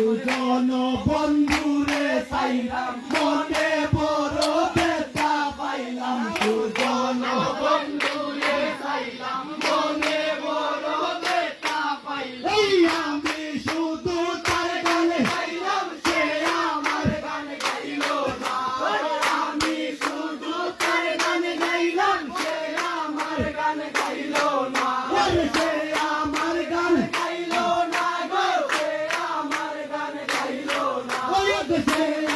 দুজন বন্ধুরে সাইলাম মনে বড় বেতা পাইলাম। দুজন বন্ধুরে সাইলাম মনে বড় বেতা পাইলাম। আমি শুধু তার গানে আমি শুধু তার গানে গাইলাম the day.